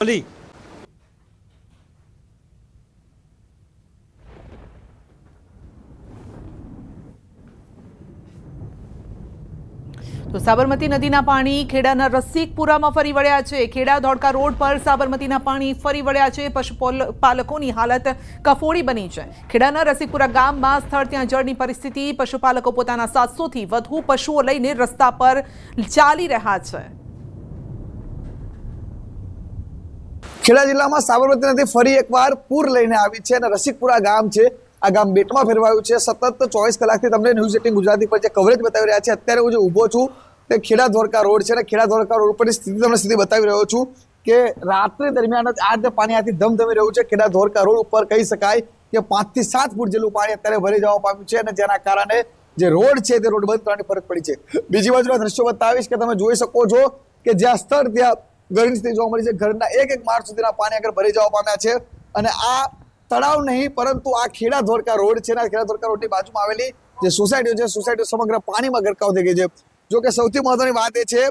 અલી તો સાબરમતી નદીના પાણી ખેડાના રસિકપુરામાં ફરી વળ્યા છે. ખેડા ધોળકા રોડ પર સાબરમતીના પાણી ફરી વળ્યા છે. પશુપાલકોની હાલત કફોડી બની છે. ખેડાના રસિકપુરા ગામમાં સ્થળ ત્યાં જળની પરિસ્થિતિ. પશુપાલકો પોતાના સાતસોથી વધુ પશુઓ લઈને રસ્તા પર ચાલી રહ્યા છે. ખેડા જિલ્લામાં સાબરમતી નદી ફરી એકવાર પૂર લઈને આવી છે અને રસિકપુરા ગામ છે. આ ગામ બેટમાં ફેરવાયું છે. સતત ચોવીસ કલાકથી તમને ન્યૂઝ એટીન ગુજરાતી પર જે કવરેજ બતાવી રહ્યા છે, અત્યારે હું જે ઊભો છું તે ખેડા ધોળકા રોડ છે અને ખેડા ધોળકા રોડ પરની સ્થિતિ તમને સ્થિતિ બતાવી રહ્યો છું કે રાત્રિ દરમિયાન જ આ રીતે પાણી આથી ધમધમી રહ્યું છે, ખેડા ધોળકા રોડ ઉપર કહી શકાય કે પાંચથી સાત ફૂટ જેટલું પાણી અત્યારે ભરી જવા પામ્યું છે અને જેના કારણે જે રોડ છે તે રોડ બંધ કરવાની ફરજ પડી છે. બીજી બાજુના દ્રશ્યો બતાવીશ કે તમે જોઈ શકો છો કે જ્યાં સ્થળ ત્યાં ઘરની સ્થિતિ જોવા મળી છે. ઘરના એક એક માર્ચ સુધીના પાણી આગળ ભરી જવા પામ્યા છે. અને આ તળાવ નહીં, પરંતુ આ ખેડા ધોળકા રોડ છે ને ખેડા ધોળકા રોડની બાજુમાં આવેલી જે સોસાયટીઓ છે, સોસાયટીઓ સમગ્ર પાણીમાં ગરકાવ થઈ ગઈ છે. જો કે સૌથી મહત્વની વાત એ છે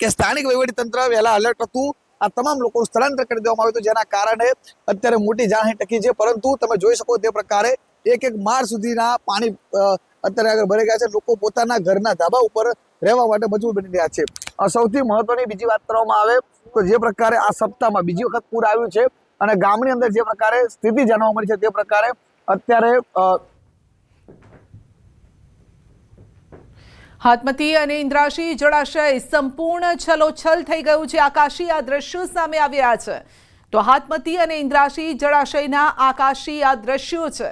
કે સ્થાનિક તંત્ર વહેલા અલર્ટ હતું. આ તમામ લોકોનું સ્થળાંતર કરી દેવામાં આવ્યું હતું, જેના કારણે અત્યારે મોટી જાણહી ટકી છે. પરંતુ તમે જોઈ શકો તે પ્રકારે એક એક માળ સુધીના પાણી અત્યારે આગળ ભરાઈ ગયા છે. લોકો પોતાના ઘરના ધાબા ઉપર રહેવા માટે મજબૂર બની રહ્યા છે. સૌથી મહત્વની બીજી વાત કરવામાં આવે તો જે પ્રકારે આ સપ્તાહમાં બીજી વખત પૂર આવ્યું છે અને ગામની અંદર જે પ્રકારે સ્થિતિ જાણવા મળી છે તે પ્રકારે અત્યારે હાથમતી અને ઇન્દ્રાશી જળાશય સંપૂર્ણ છલોછલ થઈ ગયું છે. આકાશી આ દ્રશ્યો સામે આવ્યા છે. તો હાથમતી અને ઇન્દ્રાશી જળાશયના આકાશી આ દ્રશ્યો છે.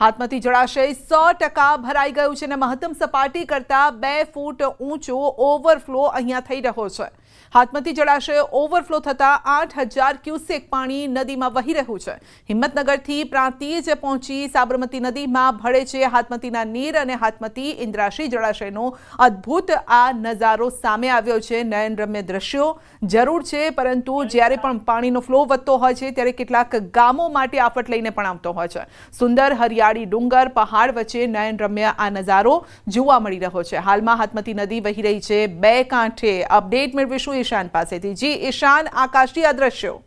હાથમતી જળાશય સો ટકા ભરાઈ ગયું છે અને મહત્તમ સપાટી કરતા બે ફૂટ ઊંચો ઓવરફ્લો અહીંયા થઈ રહ્યો છે. હાથમતી જળાશય ઓવરફ્લો થતા આઠ હજાર ક્યુસેક પાણી નદીમાં વહી રહ્યું છે. હિંમતનગરથી પ્રાંતિજ પહોંચી સાબરમતી નદીમાં ભળે છે હાથમતીના નીર અને હાથમતી ઇન્દ્રાશી જળાશયનો અદ્ભુત આ નજારો સામે આવ્યો છે. નયનરમ્ય દ્રશ્યો જરૂર છે, પરંતુ જ્યારે પણ પાણીનો ફ્લો વધતો હોય છે, ત્યારે કેટલાક ગામો માટે આફત લઈને પણ આવતો હોય છે. સુંદર હરિયાળી ડુંગર, પહાડ વચ્ચે નયનરમ્ય આ નજારો જોવા મળી રહ્યો છે. હાલમાં હાથમતી નદી વહી રહી છે. બે કાંઠે અપડેટ મેળવીશું. ઈશાન પાસેથી. જી ઈશાન આકાશી આ દ્રશ્યો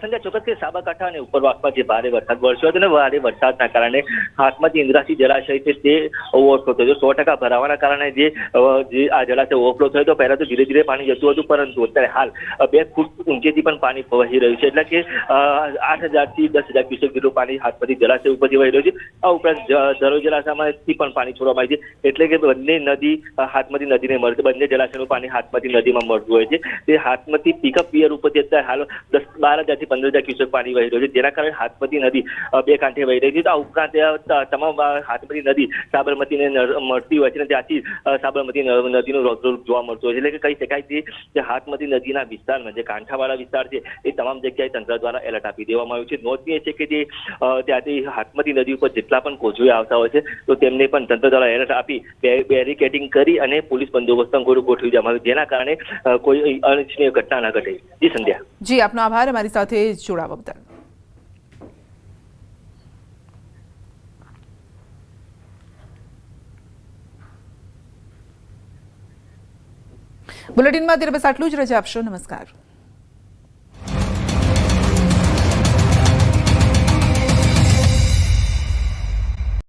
સંજય ચોક્કસ કે સાબરકાંઠા અને ઉપરવાસમાં જે ભારે વરસાદ વરસ્યો હતો અને ભારે વરસાદના કારણે હાથમાંથી ઇન્દ્રાસી જળાશય છે તે ઓવરફ્લો થયો સો ટકા ભરાવાના કારણે જે આ જળાશય ઓવરફ્લો થયો હતો. પહેલા તો ધીરે ધીરે પાણી જતું હતું, પરંતુ અત્યારે હાલ બે ફૂટ ઊંચેથી પણ પાણી વહી રહ્યું છે. એટલે કે આઠ હજારથી દસ હજાર ક્યુસેક જેટલું પાણી હાથમાંથી જળાશય ઉપરથી વહી રહ્યું છે. આ ઉપરાંત જ- ધરોઈ જળાશયમાંથી પણ પાણી છોડવામાં આવે છે. એટલે કે બંને નદી હાથમાંથી નદીને મળશે બંને જળાશયનું પાણી હાથમાંથી નદીમાં મળતું હોય છે. તે હાથમાંથી પિકઅપ પિયર ઉપરથી અત્યારે હાલ દસ બાર હજારથી પંદર હજાર ક્યુસેક પાણી વહી રહ્યું છે. જેના કારણે હાથમતી નદી બે કાંઠે વહી રહી છે. તો આ ઉપરાંત તમામ હાથમતી નદી સાબરમતીને મળતી હોય છે અને ત્યાંથી સાબરમતી નદીનું રૌદ્ર જોવા મળતું હોય છે. એટલે કે કહી શકાય છે કે હાથમતી નદીના વિસ્તારમાં જે કાંઠાવાળા વિસ્તાર છે, એ તમામ જગ્યાએ તંત્ર દ્વારા એલર્ટ આપી દેવામાં આવ્યું છે. નોંધનીય છે કે જે ત્યાંથી હાથમતી નદી ઉપર જેટલા પણ કોઝવે આવતા હોય છે, તો તેમને પણ તંત્ર દ્વારા એલર્ટ આપી બેરિકેડિંગ કરી અને પોલીસ બંદોબસ્ત ગોઠવી દેવામાં આવ્યું. જેના કારણે કોઈ અનિચ્છનીય ઘટના ન ઘટે. જી સંધ્યા. જી, આપનો આભાર. અમારી સાથે જોડાવા બદલ. બુલેટિનમાં અત્યારે બસ આટલું જ. રજા આપશો. નમસ્કાર.